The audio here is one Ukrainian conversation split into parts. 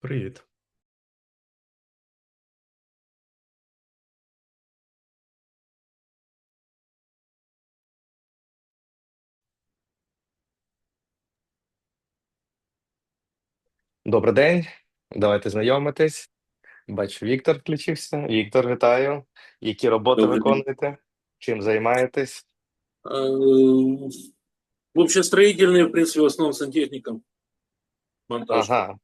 Привіт. Добрий день. Давайте знайомитись. Бачу, Віктор включився. Віктор, вітаю. Які роботи Добрий день. виконуєте? Чим займаєтесь? Э, Общестроительные, в принципе, в основном сантехника. Монтаж. Ага,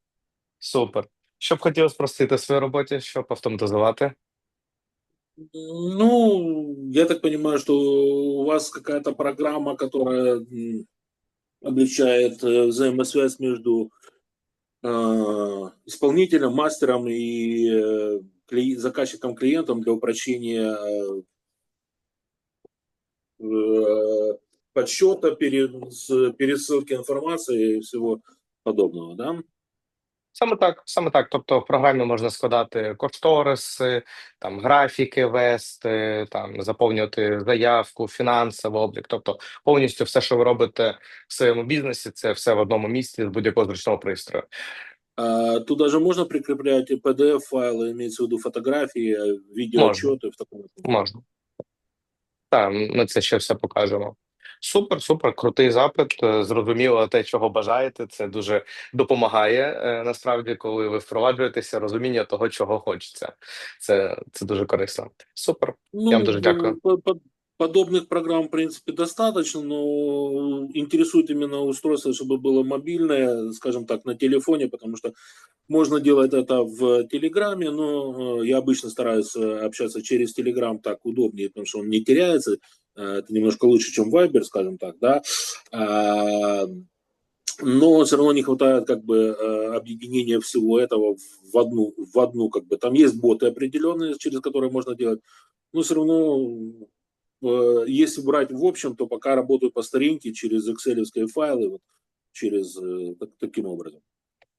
супер. Що б хотілося спросити в своїй роботі, щоб автоматизувати? Ну, я так понимаю, что у вас какая-то программа, которая м, облегчает э, взаимосвязь между э, исполнителем, мастером и э, кли- заказчиком, клиентом для упрочения э, э, подсчета, перес- пересылки информации и всего подобного, да? Саме так, саме так. Тобто в програмі можна складати кошториси, там графіки вести, там заповнювати заявку, фінансовий облік. Тобто повністю все, що ви робите в своєму бізнесі, це все в одному місці з будь-якого зручного пристрою. А, Туда же можно прикреплять и PDF-файлы, имеется в виду фотографии, э, видеоотчеты в таком роде? Можна. Так, ми це ще все покажемо. Супер, супер, крутий запит. е, Зрозуміло те, чого бажаєте. Це дуже допомагає е, насправді, коли ви впроваджуєтеся, розуміння того, чого хочеться. Це, це дуже корисно. Супер. Ну, Я вам дуже дякую. по- по- Подобных программ, в принципе, достаточно, но интересует именно устройство, чтобы было мобильное, скажем так, на телефоне, потому что можно делать это в Телеграме, но э, я обычно стараюсь э, общаться через Телеграм так удобнее, потому что он не теряется, э, это немножко лучше, чем Viber, скажем так, да. Но все равно не хватает как бы объединения всего этого в одну, в одну как бы. Там есть боты определенные, через которые можно делать, но все равно если брать в общем, то пока работаю по старинке через excel файлы, вот, через так- таким образом.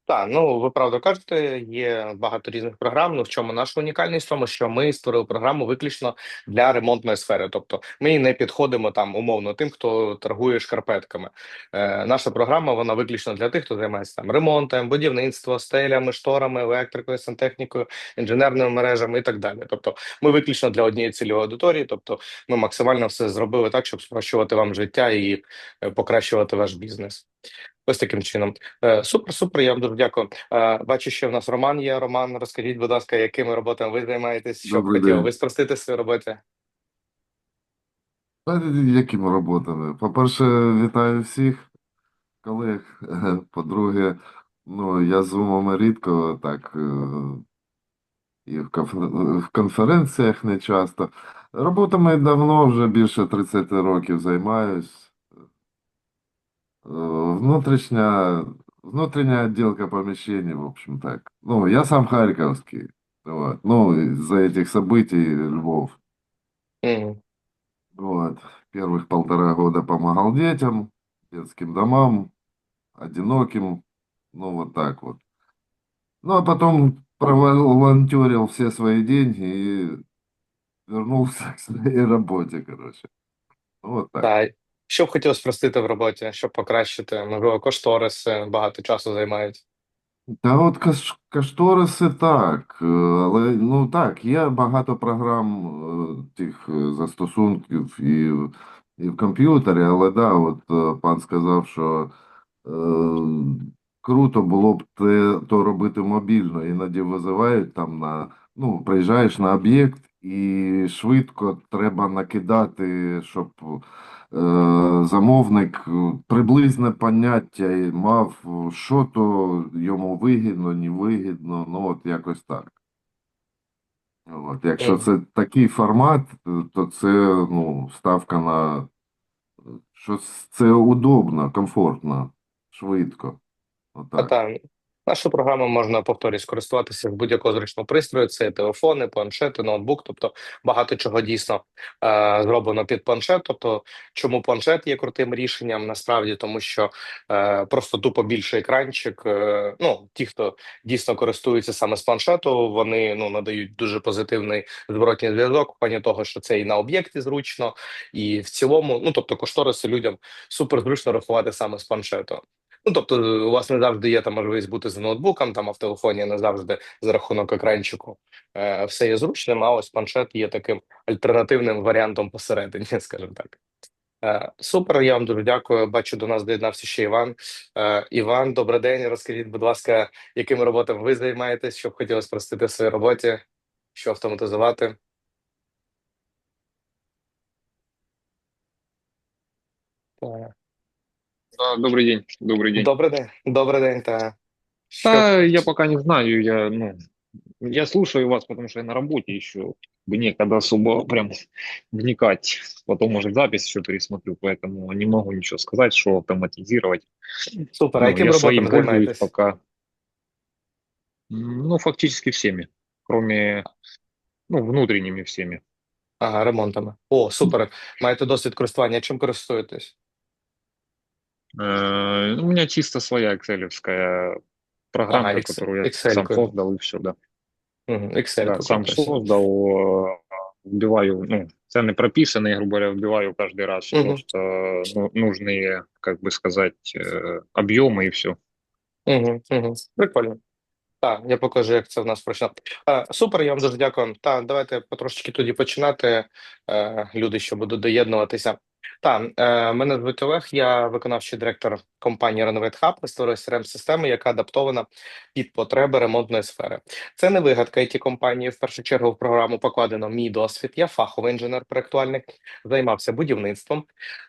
Так, ну ви правда кажете, є багато різних програм. Ну в чому наша унікальність в тому, що ми створили програму виключно для ремонтної сфери. Тобто ми не підходимо там умовно тим, хто торгує шкарпетками. Е, наша програма вона виключно для тих, хто займається там ремонтом, будівництвом, стелями, шторами, електрикою, сантехнікою, інженерними мережами і так далі. Тобто, ми виключно для однієї цільової аудиторії. Тобто, ми максимально все зробили так, щоб спрощувати вам життя і е, покращувати ваш бізнес. Ось таким чином. Е, Супер, супер, я вам дуже дякую. Е, Бачу, що в нас Роман є. Роман, розкажіть, будь ласка, якими роботами ви займаєтесь, що б Добрий хотіли ви спростити в своїй якими роботами? По-перше, вітаю всіх колег. По-друге, ну, я з умами рідко так е, і в конференціях не часто. Роботами давно, вже більше 30 років займаюсь. Е, Внутрішня, внутрішня відділка поміщень, в общем так. Ну, я сам харківський. Вот. Ну, из-за этих событий Львов. Мгм. Вот. Первых полтора года помогал детям, детским домам, одиноким, ну вот так вот. Ну а потом проволонтерил все свои деньги и вернулся к своей работе, короче. Ну, Вот так. Так. Що б хотілося спростити в роботі, щоб покращити? Можливо, кошториси багато часу займають. Та от кошториси так, е, але ну так, є багато програм е, тих е, застосунків і, в- і в комп'ютері, але да, от пан сказав, що е, круто було б те, то робити мобільно. Іноді визивають там на, ну, приїжджаєш на об'єкт і швидко треба накидати, щоб замовник е, приблизне поняття мав, що то йому вигідно, не вигідно, ну от якось так. От, якщо це такий формат, е, то це ну, ставка на е, що це удобно, комфортно, швидко. Отак. та нашу програму можна повторюсь користуватися з будь-якого зручного пристрою. Це телефони, планшети, ноутбук. Тобто багато чого дійсно е, зроблено під планшет. Тобто, чому планшет є крутим рішенням? Насправді, тому що е, просто тупо більший екранчик. Е, ну ті, хто дійсно користуються саме з планшету, вони ну надають дуже позитивний зворотній зв'язок. в плані того, що це і на об'єкті зручно, і в цілому, ну тобто, кошториси людям супер зручно рахувати саме з планшету. Ну, тобто, у вас не завжди є там можливість бути за ноутбуком, там а в телефоні не завжди за рахунок екранчику. Е, все є зручним, а ось планшет є таким альтернативним варіантом посередині, скажімо так. Е, супер, я вам дуже дякую. Бачу, до нас доєднався ще Іван. Е, Іван, добрий день. Розкажіть, будь ласка, якими роботами ви займаєтесь, що б хотілося спростити в своїй роботі, що автоматизувати? Так. Да, добрый день, добрый день. Добрий день, добрий день. Та що Да, я пока не знаю, я, ну, я слушаю вас, потому что я на работе еще, как бы некогда особо прям вникать, потом, может, запись еще пересмотрю, поэтому не могу ничего сказать, что автоматизировать. супер, а Ну, якими я своим роботами пользуюсь займаєтесь? пока, М, ну, фактически всеми, кроме, ну, внутренними всеми. Ага, ремонтами. О, супер. Маєте досвід користування. Чим користуєтесь? Э, у меня чисто своя экселевская программка, Ага, Excel- которую я сам Excel-ку. создал, и все, да. Угу, Excel. Да, сам красиво. создал, э, вбиваю, ну, цены прописаны, грубо говоря, вбиваю каждый раз Мгм. просто ну, нужные, как бы сказать, э, объемы и все. Угу, угу. Прикольно. Так, я покажу, як це в нас пройшло. Е, супер, я вам дуже дякую. Так, давайте потрошечки тоді починати. Е, люди, що будуть доєднуватися. Так, е, мене звуть Олег, я виконавчий директор компанії Renovate Hub. Ми створили crm систему яка адаптована під потреби ремонтної сфери. Це не вигадка it компанії. В першу чергу в програму покладено мій досвід. Я фаховий інженер-проектувальник, займався будівництвом,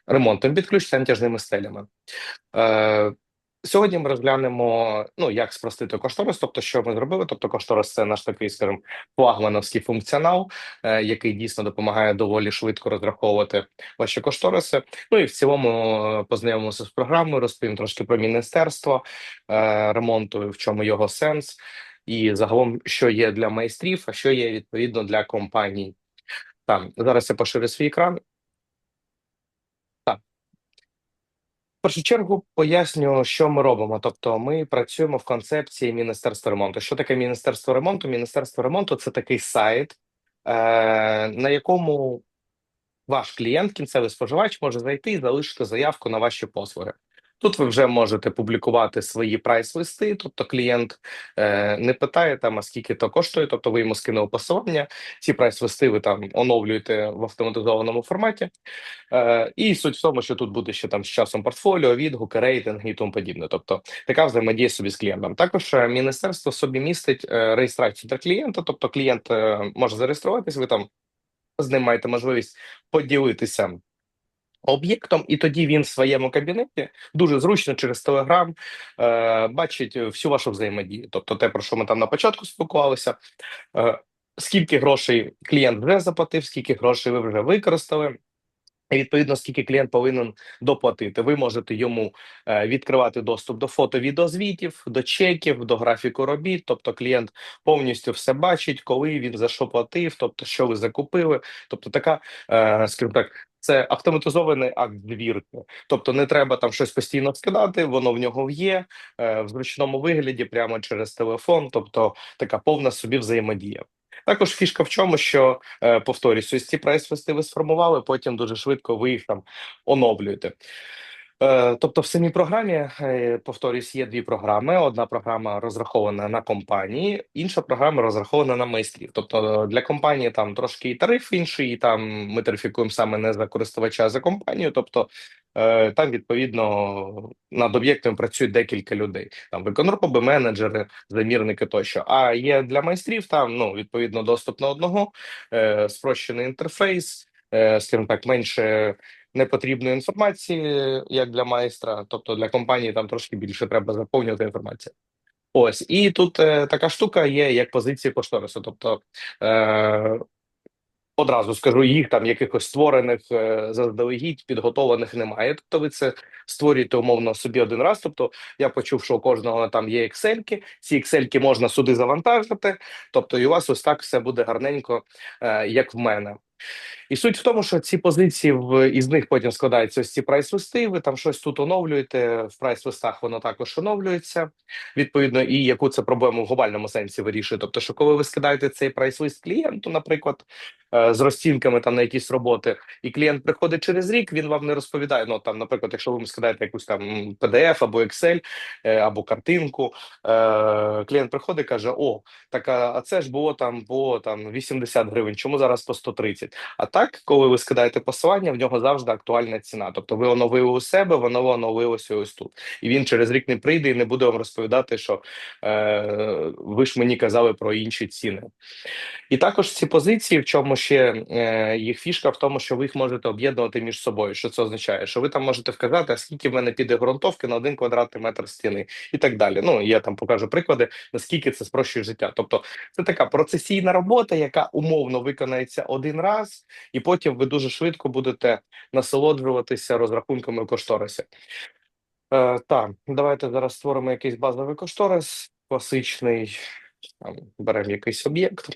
ремонтом під ключ та натяжними стелями. Е, Сьогодні ми розглянемо, ну як спростити кошторис, тобто, що ми зробили. Тобто, кошторис це наш такий, скажімо, флагмановський функціонал, е, який дійсно допомагає доволі швидко розраховувати ваші кошториси. Ну і в цілому е, познайомимося з програмою, розповім трошки про міністерство е, ремонту, в чому його сенс, і загалом, що є для майстрів, а що є відповідно для компаній. Там зараз я поширю свій екран. В першу чергу поясню, що ми робимо. Тобто, ми працюємо в концепції Міністерства ремонту. Що таке Міністерство ремонту? Міністерство ремонту це такий сайт, е, на якому ваш клієнт, кінцевий споживач, може зайти і залишити заявку на ваші послуги. Тут ви вже можете публікувати свої прайс-листи, тобто клієнт е, не питає там, а скільки то коштує, тобто ви йому скинули посилання. Ці прайс-листи ви там оновлюєте в автоматизованому форматі. Е, і суть в тому, що тут буде ще там з часом портфоліо, відгуки, рейтинги і тому подібне. Тобто така взаємодія собі з клієнтом. Також е, міністерство собі містить е, реєстрацію для клієнта, тобто клієнт е, може зареєструватись, ви там з ним маєте можливість поділитися. Об'єктом, і тоді він в своєму кабінеті дуже зручно через Телеграм е, бачить всю вашу взаємодію. Тобто, те, про що ми там на початку спілкувалися, е, скільки грошей клієнт вже заплатив, скільки грошей ви вже використали. І відповідно, скільки клієнт повинен доплатити, ви можете йому е, відкривати доступ до фото відеозвітів, до чеків, до графіку робіт. Тобто клієнт повністю все бачить, коли він за що платив, тобто що ви закупили. Тобто, така, е, скажімо так, це автоматизований акт двірки. Тобто, не треба там щось постійно скидати, воно в нього є е, в зручному вигляді, прямо через телефон. Тобто, така повна собі взаємодія. Також фішка в чому, що е, повторюсь, ось ці прайс-листи ви сформували, потім дуже швидко ви їх там оновлюєте. Е, Тобто, в самій програмі, е, повторюсь, є дві програми. Одна програма розрахована на компанії, інша програма розрахована на майстрів. Тобто е, для компанії там трошки і тариф інший, і там ми тарифікуємо саме не за користувача, а за компанію. Тобто там відповідно над об'єктом працюють декілька людей. Там виконроби, менеджери, замірники тощо. А є для майстрів там ну відповідно доступ на одного, спрощений інтерфейс, скажімо так, менше непотрібної інформації, як для майстра. Тобто для компанії там трошки більше треба заповнювати інформацію. Ось і тут е, така штука є як позиції кошторису. Тобто е, одразу скажу, їх там якихось створених е, заздалегідь підготовлених немає. Тобто, ви це створюєте умовно собі один раз. Тобто, я почув, що у кожного там є ексельки. Ці ексельки можна сюди завантажити. Тобто, і у вас ось так все буде гарненько, е, як в мене. І суть в тому, що ці позиції в із них потім складаються ось ці прайс-листи. Ви там щось тут оновлюєте. В прайс-листах воно також оновлюється. Відповідно, і яку це проблему в глобальному сенсі вирішує. Тобто, що коли ви скидаєте цей прайс-лист клієнту, наприклад, е, з розцінками там на якісь роботи, і клієнт приходить через рік, він вам не розповідає. Ну там, наприклад, якщо ви скидаєте якусь там PDF або Excel, е, або картинку, е, клієнт приходить і каже: О, так а це ж було там по там 80 гривень. Чому зараз по 130? А так, коли ви скидаєте посилання, в нього завжди актуальна ціна. Тобто, ви оновили у себе, воно оновилося ось тут. І він через рік не прийде і не буде вам розповідати, що е, ви ж мені казали про інші ціни. І також ці позиції, в чому ще е, їх фішка, в тому, що ви їх можете об'єднувати між собою. Що це означає? Що ви там можете вказати, а скільки в мене піде ґрунтовки на один квадратний метр стіни, і так далі. Ну я там покажу приклади, наскільки це спрощує життя. Тобто, це така процесійна робота, яка умовно виконається один раз, і потім ви дуже швидко будете насолоджуватися розрахунками у кошторисі. Е, так, давайте зараз створимо якийсь базовий кошторис, класичний. Там, беремо якийсь об'єкт.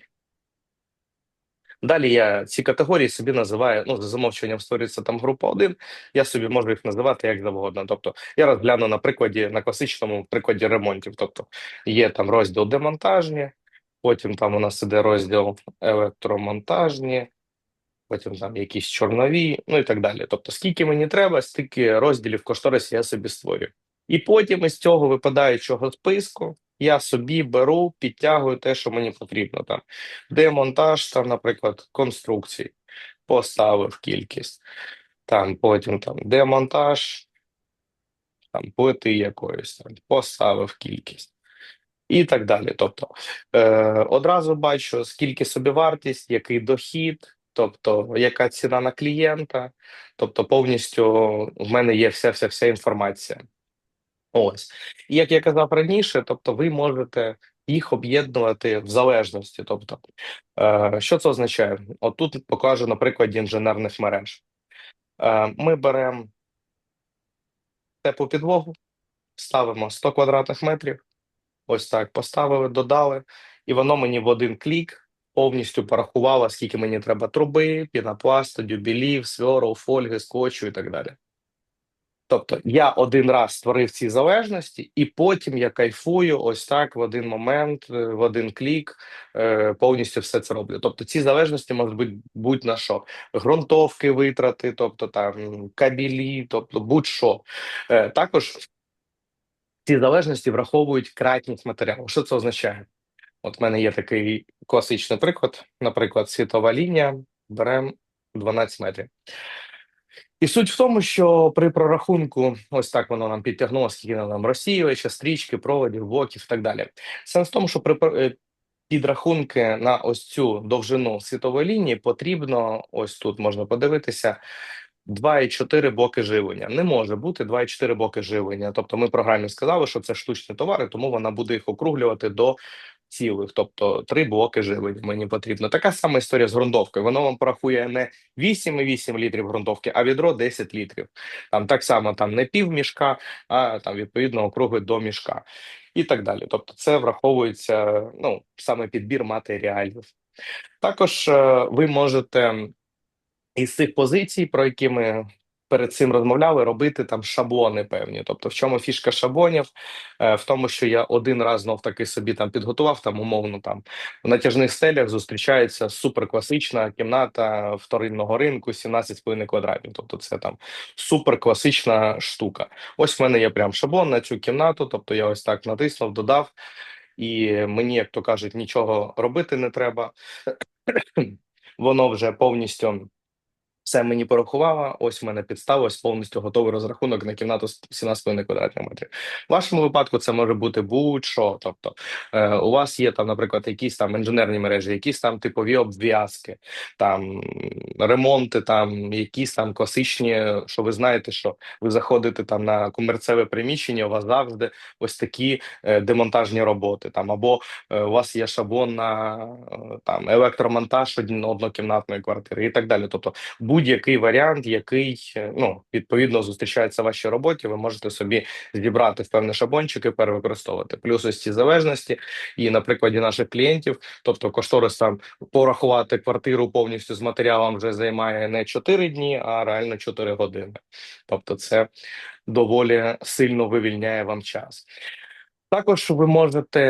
Далі я ці категорії собі називаю, ну, за замовчуванням створюється там група 1, я собі можу їх називати як завгодно. Тобто я розгляну на прикладі, на класичному прикладі ремонтів. Тобто є там розділ демонтажні, потім там у нас іде розділ електромонтажні, потім там якісь чорнові, ну і так далі. Тобто, скільки мені треба, стільки розділів в я собі створюю. І потім із цього випадаючого списку я собі беру, підтягую те, що мені потрібно. Там демонтаж, там, наприклад, конструкції, поставив кількість. Там потім там демонтаж, там плити якоїсь там, поставив кількість. І так далі. Тобто е, одразу бачу, скільки собівартість, який дохід, тобто яка ціна на клієнта, тобто повністю в мене є вся вся вся інформація. Ось. І як я казав раніше, тобто ви можете їх об'єднувати в залежності. Тобто, е, що це означає? От тут покажу на прикладі інженерних мереж. Е, ми беремо теплу підлогу, ставимо 100 квадратних метрів. Ось так поставили, додали, і воно мені в один клік повністю порахувало, скільки мені треба труби, пінопласту, дюбелів, свьору, фольги, скотчу і так далі. Тобто я один раз створив ці залежності, і потім я кайфую ось так в один момент, е, в один клік, е, повністю все це роблю. Тобто ці залежності можуть бути будь-на що. Грунтовки, витрати, тобто там кабелі, тобто будь-що. Е, Також ці залежності враховують кратність матеріалу. Що це означає? От в мене є такий класичний приклад, наприклад, світова лінія, беремо 12 метрів. І суть в тому, що при прорахунку, ось так воно нам підтягнуло, скільки нам розсіювача, стрічки, проводів, блоків і так далі. Сенс в тому, що при е, підрахунки на ось цю довжину світової лінії потрібно, ось тут можна подивитися, 2,4 блоки живлення. Не може бути 2,4 блоки живлення. Тобто ми програмі сказали, що це штучні товари, тому вона буде їх округлювати до цілих, тобто три блоки живлення мені потрібно. Така сама історія з ґрунтовкою. Воно вам порахує не 8,8 літрів ґрунтовки, а відро 10 літрів. Там так само там не пів мішка, а там відповідно округлить до мішка і так далі. Тобто, це враховується ну саме підбір матеріалів. Також е, ви можете із цих позицій, про які ми перед цим розмовляли, робити там шаблони певні. Тобто, в чому фішка шаблонів? Е, В тому, що я один раз знов таки собі там підготував там умовно там в натяжних стелях зустрічається суперкласична кімната вторинного ринку 17,5 квадратів. Тобто, це там суперкласична штука. Ось в мене є прям шаблон на цю кімнату. Тобто, я ось так натиснув, додав, і мені, як то кажуть, нічого робити не треба. Воно вже повністю все мені порахувало. Ось в мене підстава, ось повністю готовий розрахунок на кімнату з 17,5 квадратних метрів. В вашому випадку це може бути будь-що. Тобто е, у вас є там, наприклад, якісь там інженерні мережі, якісь там типові обв'язки, там ремонти, там якісь там класичні, що ви знаєте, що ви заходите там на комерцеве приміщення, у вас завжди ось такі е, демонтажні роботи. Там або е, у вас є шаблон на е, там електромонтаж однокімнатної квартири і так далі. Тобто будь будь-який варіант, який е, ну відповідно зустрічається в вашій роботі, ви можете собі зібрати в певний шаблончик перевикористовувати. Плюс ось ці залежності, і на прикладі наших клієнтів, тобто кошторис там порахувати квартиру повністю з матеріалом вже займає не 4 дні, а реально 4 години. Тобто, це доволі сильно вивільняє вам час. Також ви можете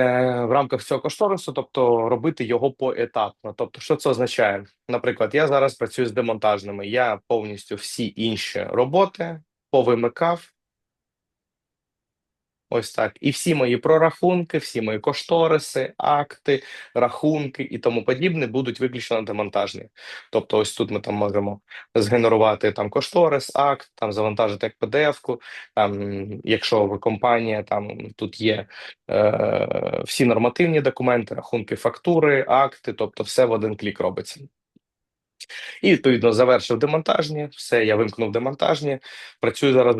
в рамках цього кошторису, тобто робити його поетапно. Тобто, що це означає? Наприклад, я зараз працюю з демонтажними. Я повністю всі інші роботи повимикав. Ось так. І всі мої прорахунки, всі мої кошториси, акти, рахунки і тому подібне будуть виключно демонтажні. Тобто, ось тут ми там можемо згенерувати там кошторис, акт, там завантажити як PDF-ку. Якщо ви компанія, там тут є е, всі нормативні документи, рахунки, фактури, акти, тобто все в один клік робиться. І відповідно завершив демонтажні, все, я вимкнув демонтажні, працюю зараз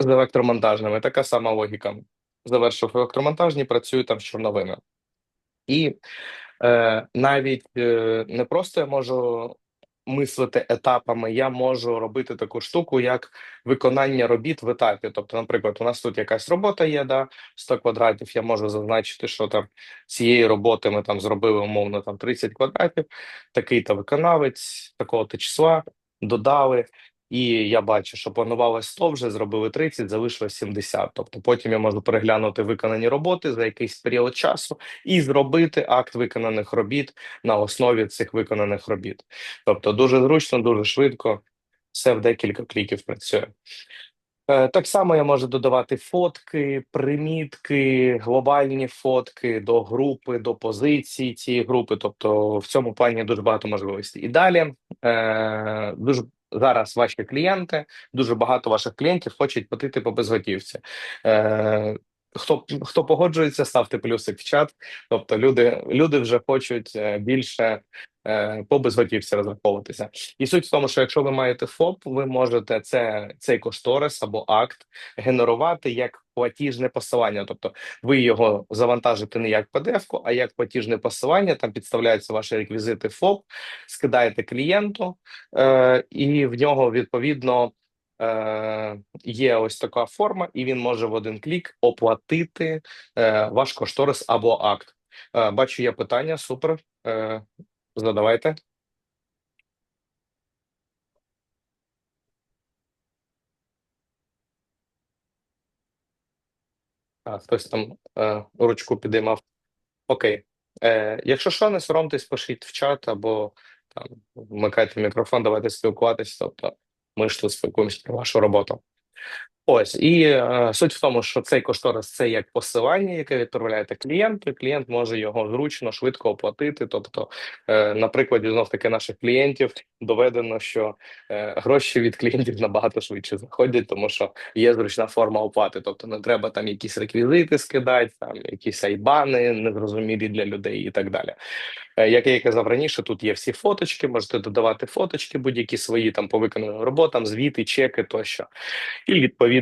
з електромонтажними. Така сама логіка. Завершив електромонтажні, працюю там з чорновими. І е, навіть е, не просто я можу мислити етапами, я можу робити таку штуку, як виконання робіт в етапі. Тобто, наприклад, у нас тут якась робота є, да, 100 квадратів, я можу зазначити, що там цієї роботи ми там зробили умовно там 30 квадратів, такий-то виконавець, такого-то числа, додали. І я бачу, що планувалось 100, вже зробили 30, залишилось 70. Тобто потім я можу переглянути виконані роботи за якийсь період часу і зробити акт виконаних робіт на основі цих виконаних робіт. Тобто дуже зручно, дуже швидко, все в декілька кліків працює. Е, Так само я можу додавати фотки, примітки, глобальні фотки до групи, до позицій цієї групи. Тобто в цьому плані дуже багато можливостей. І далі е, дуже зараз ваші клієнти, дуже багато ваших клієнтів хочуть платити по безготівці. Е, Хто хто погоджується, ставте плюсик в чат. Тобто, люди люди вже хочуть е, більше е, по безготівці розраховуватися. І суть в тому, що якщо ви маєте ФОП, ви можете це цей кошторис або акт генерувати як платіжне посилання. Тобто, ви його завантажите не як PDF, а як платіжне посилання. Там підставляються ваші реквізити ФОП, скидаєте клієнту, е, і в нього відповідно. Е, є ось така форма, і він може в один клік оплатити е, ваш кошторис або акт. Е, бачу, є питання. Супер. Е, задавайте. А, хтось там е, ручку підіймав. Окей. Е, якщо що, не соромтесь, пишіть в чат або там вмикайте мікрофон, давайте спілкуватись. Тобто ми ж тут спілкуємося про вашу роботу. Ось і е, суть в тому, що цей кошторис це як посилання, яке відправляєте клієнту, і клієнт може його зручно, швидко оплатити. Тобто, е, на прикладі знов таки наших клієнтів доведено, що е, гроші від клієнтів набагато швидше заходять, тому що є зручна форма оплати. Тобто не треба там якісь реквізити скидати, там якісь айбани незрозумілі для людей і так далі. Е, Як я казав раніше, тут є всі фоточки, можете додавати фоточки, будь-які свої там по виконаним роботам, звіти, чеки тощо. І відповідно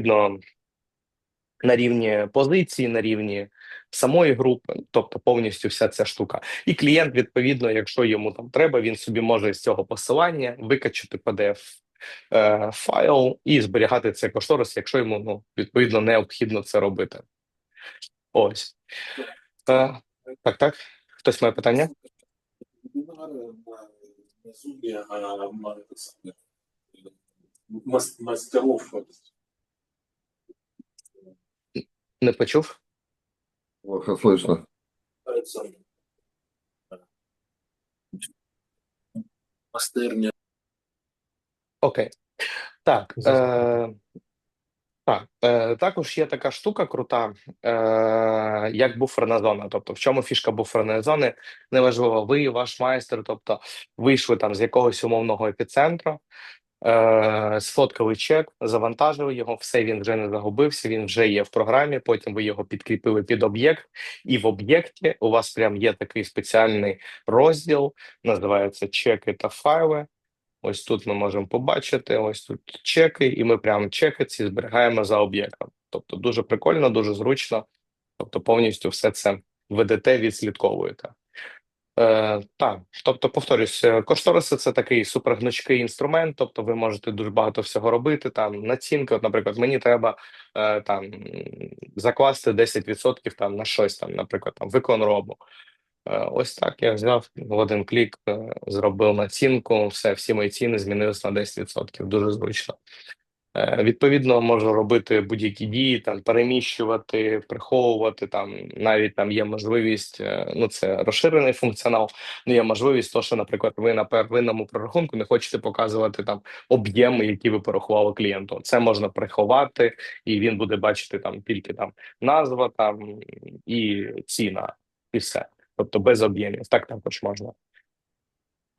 на рівні позиції, на рівні самої групи, тобто повністю вся ця штука. І клієнт, відповідно, якщо йому там треба, він собі може з цього посилання викачати PDF е, файл і зберігати цей кошторис, якщо йому ну відповідно необхідно це робити. Ось. Е, так, так. Хтось має питання? Вебинары Не почув? Плохо слышно. этот самый, э, мастерня. Окей. Так. Е, так, е, також є така штука крута, е, як буферна зона. Тобто, в чому фішка буферної зони? Неважливо, ви, ваш майстер, тобто вийшли там з якогось умовного епіцентру, е, сфоткали чек, завантажили його, все він вже не загубився, він вже є в програмі. Потім ви його підкріпили під об'єкт, і в об'єкті у вас прям є такий спеціальний розділ, називається чеки та файли. Ось тут ми можемо побачити, ось тут чеки, і ми прямо чеки ці зберігаємо за об'єктом. Тобто дуже прикольно, дуже зручно. Тобто повністю все це ведете, відслідковуєте. Е, так, тобто, повторюсь, е, кошториси це такий супергнучкий інструмент, тобто ви можете дуже багато всього робити. Там націнки, от, наприклад, мені треба е, там закласти 10% там на щось там, наприклад, там виконробу. Е, ось так я взяв в один клік, е, зробив націнку, все, всі мої ціни змінилися на 10%. Дуже зручно. Е, Відповідно, можу робити будь-які дії, там переміщувати, приховувати. Там навіть там є можливість, е, ну це розширений функціонал. Ну є можливість, то що, наприклад, ви на первинному прорахунку не хочете показувати там об'єми, які ви порахували клієнту. Це можна приховати, і він буде бачити там тільки там назва там і ціна, і все. Тобто без об'ємів. Так також можна.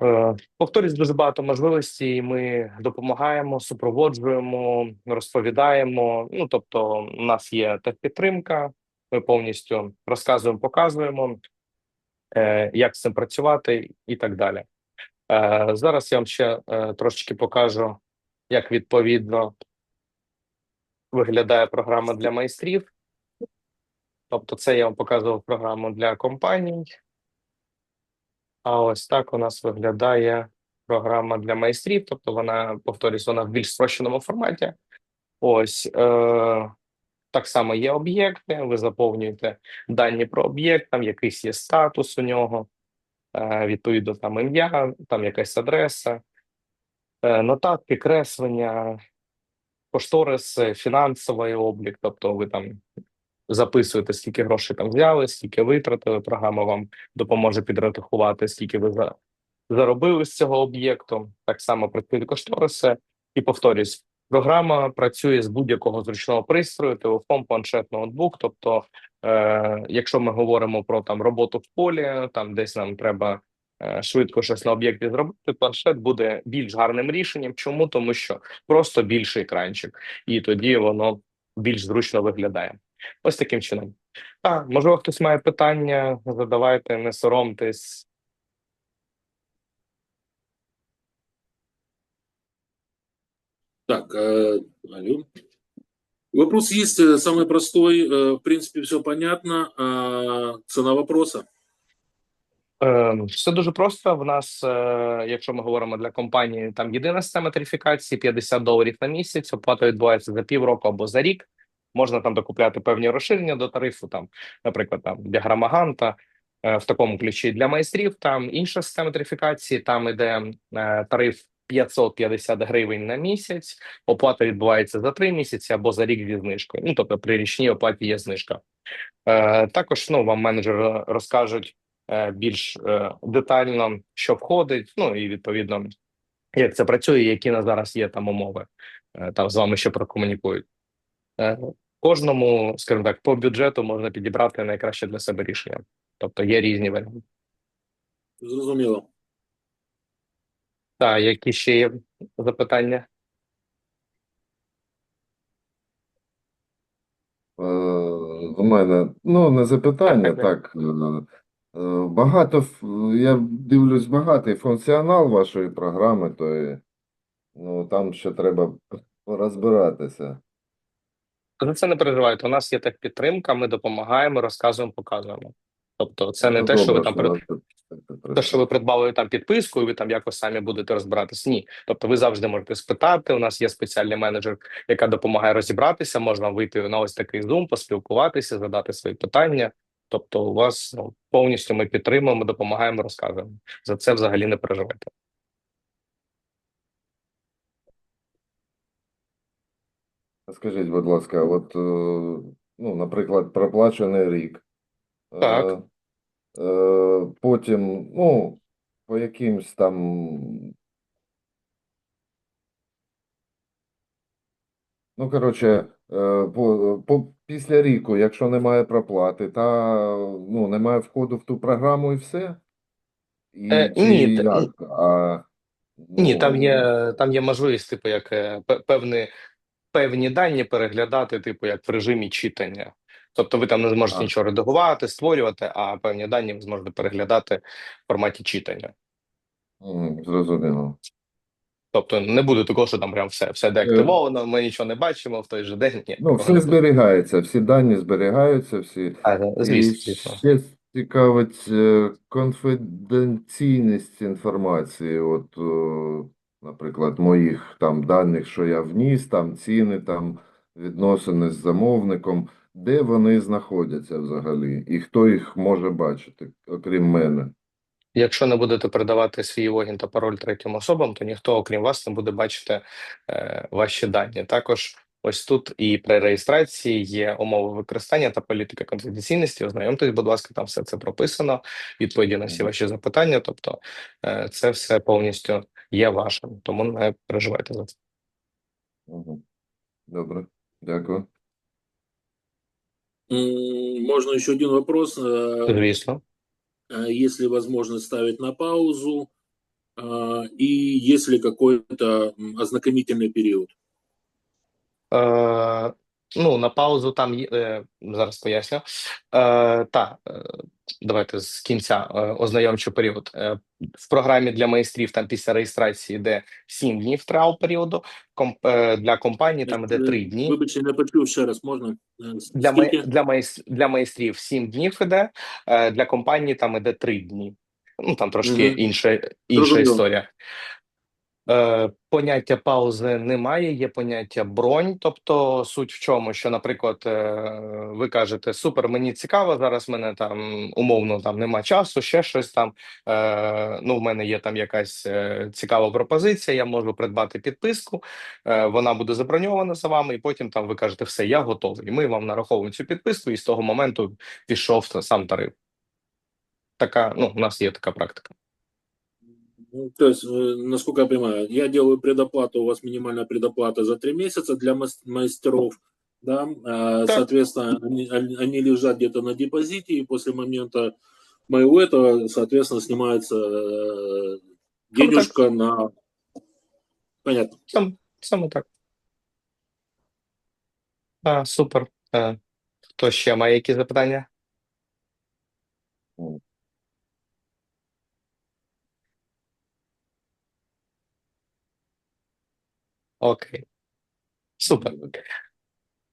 Е, Повторюсь, дуже багато можливостей. Ми допомагаємо, супроводжуємо, розповідаємо. Ну тобто, у нас є техпідтримка. Ми повністю розказуємо, показуємо, е, як з цим працювати, і так далі. Е, Зараз я вам ще трошечки покажу, як відповідно виглядає програма для майстрів. Тобто, це я вам показував програму для компаній. А ось так у нас виглядає програма для майстрів. Тобто вона, повторюсь, вона в більш спрощеному форматі. Ось е, так само є об'єкти. Ви заповнюєте дані про об'єкт, там якийсь є статус у нього, е, відповідно, там ім'я, там якась адреса, е, нотатки, креслення, кошториси, фінансовий облік. Тобто ви там записуєте, скільки грошей там взяли, скільки витратили. Програма вам допоможе підрахувати, скільки ви заробили з цього об'єкту. Так само працюють кошториси. І повторюсь, програма працює з будь-якого зручного пристрою, телефон, планшет, ноутбук. Тобто, е, якщо ми говоримо про там роботу в полі, там десь нам треба. е, Швидко щось на об'єкті зробити, планшет буде більш гарним рішенням. Чому? Тому що просто більший екранчик, і тоді воно більш зручно виглядає. Ось таким чином. Так, можливо, хтось має питання, задавайте, не соромтесь. Так, э, алло. Вопрос есть э, самый простой. э, В принципе, все понятно. А, Цена вопроса. Е, Все дуже просто. В нас, е, якщо ми говоримо для компанії, там єдина система тарифікації 50 доларів на місяць. Оплата відбувається за півроку або за рік. Можна там докупляти певні розширення до тарифу, там, наприклад, там діаграма Ганта. е, В такому ключі для майстрів там інша система тарифікації. Там іде е, тариф 550 гривень на місяць. Оплата відбувається за три місяці або за рік зі знижкою. Ну тобто при річній оплаті є знижка. Е, Також ну вам менеджери розкажуть е, більш детально, що входить. Ну і відповідно, як це працює, які на зараз є там умови. Е, Там з вами ще прокомунікують. Е, Кожному, скажімо так, по бюджету можна підібрати найкраще для себе рішення. Тобто є різні варіанти. Зрозуміло. Так, які ще є запитання? Е, В мене, ну, не запитання, Так, так. е, е, Багато, я дивлюсь, багатий функціонал вашої програми, то ну, там ще треба розбиратися. За це не переживайте. У нас є техпідтримка, ми допомагаємо, розказуємо, показуємо. Тобто, це не Ну, те, що ви там при- вас тут так те, що ви придбали там підписку, і ви там якось самі будете розбиратися. Ні, тобто ви завжди можете спитати. У нас є спеціальний менеджер, яка допомагає розібратися. Можна вийти на ось такий зум, поспілкуватися, задати свої питання. Тобто, у вас ну, повністю ми підтримуємо, допомагаємо, розказуємо. За це взагалі не переживайте. Скажіть, будь ласка, от, е, ну, наприклад, проплачений рік. Е, Так. е, Потім, ну, по якимсь там. Ну, коротше, по, по, після ріку, якщо немає проплати, та ну, немає входу в ту програму і все? І, Е, чи ні, як? А, Ні, там ну, є там є можливість, типу, як е, пе- певні, дані переглядати, типу, як в режимі читання. Тобто ви там не зможете нічого редагувати, створювати, а певні дані ви зможете переглядати в форматі читання. м, Зрозуміло. Тобто не буде такого, що там прям все, все деактивовано, ми нічого не бачимо в той же день. Ні, Ну, такого не все буде. зберігається, всі дані зберігаються, всі. А, І звісно, звісно. ще цікавить е, конфіденційність інформації. От, е, наприклад, моїх там даних, що я вніс, там ціни, там відносини з замовником, де вони знаходяться взагалі, і хто їх може бачити, окрім мене. Якщо не будете передавати свій логін та пароль третім особам, то ніхто, окрім вас, не буде бачити е, ваші дані. Також ось тут і при реєстрації є умови використання та політика конфіденційності. Ознайомтесь, будь ласка, там все це прописано, відповіді на всі ваші запитання. Тобто е, це все повністю є вашим, тому не переживайте за це. Угу. Добре, дякую. М, Можно еще один вопрос. Э, Звісно. э, Есть ли возможность ставить на паузу? э, И есть ли какой-то м, ознакомительный период? Е, ну, на паузу там є, е, зараз поясню. Е, та, е, давайте з кінця е, ознайомчу період. Е, в програмі для майстрів там після реєстрації йде 7 днів трал періоду, комп, е, для компанії там йде 3 дні. Вибачте, не почув ще раз, можна? Е, Для, май, для, майс, для майстрів 7 днів іде, е, для компанії там іде 3 дні. Ну, там трошки Мгм. інша, інша Другу. історія. Е, поняття паузи немає, є поняття бронь. Тобто суть в чому, що, наприклад, е, ви кажете, супер, мені цікаво, зараз мене там умовно там нема часу, ще щось там. Е, ну, в мене є там якась цікава пропозиція, я можу придбати підписку, вона буде заброньована за вами, і потім там ви кажете, все, я готовий. І ми вам нараховуємо цю підписку, і з того моменту пішов сам тариф. Така, ну, у нас є така практика. Ну, То есть, э, насколько я понимаю, я делаю предоплату, у вас минимальная предоплата за три месяца для мас- мастеров, да, А, соответственно, они, они- лежат где-то на депозите, и после момента моего этого, соответственно, снимается э, денежка на... Понятно. Саме, саме так. А, супер. Хто ще має які запитання? Окей. Супер.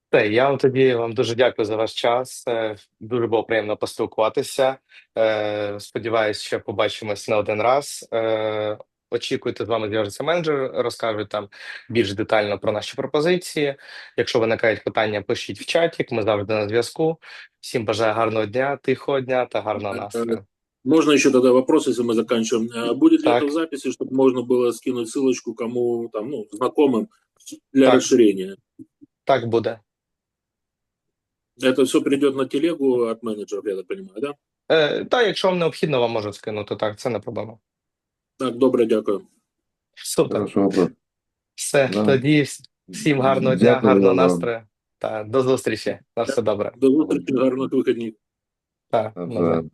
Те, я вам тоді вам дуже дякую за ваш час. Е, Дуже було приємно поспілкуватися. Е, Сподіваюсь, що побачимось не один раз. Е, Очікуйте, з вами зв'яжеться менеджер, розкажуть там більш детально про наші пропозиції. Якщо виникають питання, пишіть в чаті, ми завжди на зв'язку. Всім бажаю гарного дня, тихого дня та гарного настрою. Можно еще тогда вопрос, если мы заканчиваем. А Будет ли Так. это в записи, чтобы можно было скинуть ссылочку кому там, ну, знакомым для Так. расширения? Так буде. Это все придет на телегу от менеджеров, я так понимаю, да? Е, Та, якщо вам необхідно, вам можуть скинути. Так, це не проблема. Так, добре, дякую. Супер. Хорошо, Все, Да. тоді всім гарного дня, Дякую гарного вам. настрою. Та до зустрічі. На все добре. До зустрічі, гарних вихідних. Та, Навзаєм. навзаєм.